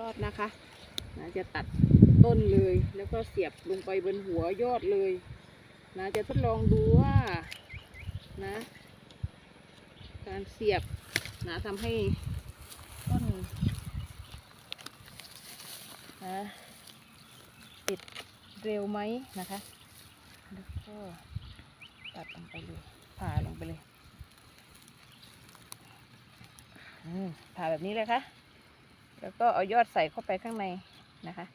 ยอดนะคะนะจะตัดต้นเลย แล้วก็เสียบลงไปบนหัวยอดเลยนะจะทดลองดูว่านะ การเสียบนะทำให้ต้นนะติดเร็วไหมนะคะ แล้วก็ตัดลงไปเลยผ่าลงไปเลยผ่าแบบนี้เลยค่ะ แล้วก็เอายอดใส่เข้าไปข้างในนะคะ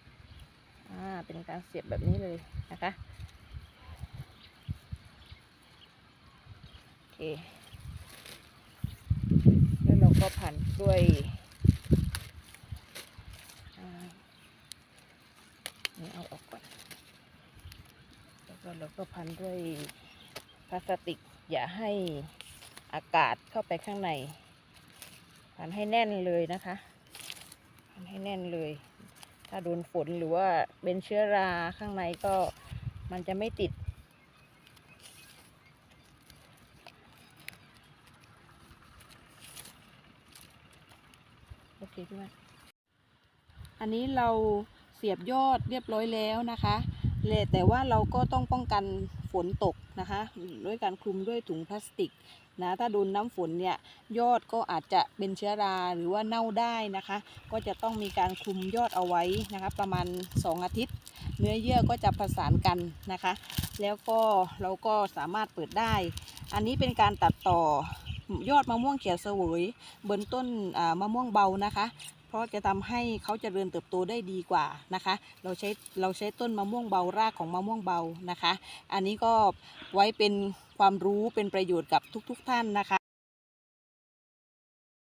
อ่า เป็นการเสียบแบบนี้เลยนะคะ โอเค แล้วเราก็พันด้วยนี่เอาออกก่อน แล้วก็เราก็พันด้วยพลาสติก อย่าให้อากาศเข้าไปข้างใน พันให้แน่นเลยนะคะ ให้แน่นเลย ถ้าโดนฝนหรือว่าเป็นเชื้อราข้างในก็มันจะไม่ติด โอเคพี่มาอันนี้เราเสียบยอดเรียบร้อยแล้วนะคะ เลยแต่ว่าเราก็ต้องป้องกันฝนตกนะคะ ด้วยการคลุมด้วยถุงพลาสติกนะถ้าโดนน้ำฝนเนี่ยยอดก็อาจจะเป็นเชื้อราหรือว่าเน่าได้นะคะ ก็จะต้องมีการคลุมยอดเอาไว้นะคะ ประมาณ 2 อาทิตย์ เนื้อเยื่อก็จะประสานกันนะคะ แล้วก็เราก็สามารถเปิดได้ อันนี้เป็นการตัดต่อยอดมะม่วงเขียวเสวยบนต้นมะม่วงเบานะคะ ราะจะทำให้เขาเจริญเติบโตได้ดีกว่านะคะ เราใช้เราใช้ต้นมะม่วงเบารากของมะม่วงเบานะคะ อันนี้ก็ไว้เป็นความรู้เป็นประโยชน์กับทุก ๆทท่านนะคะ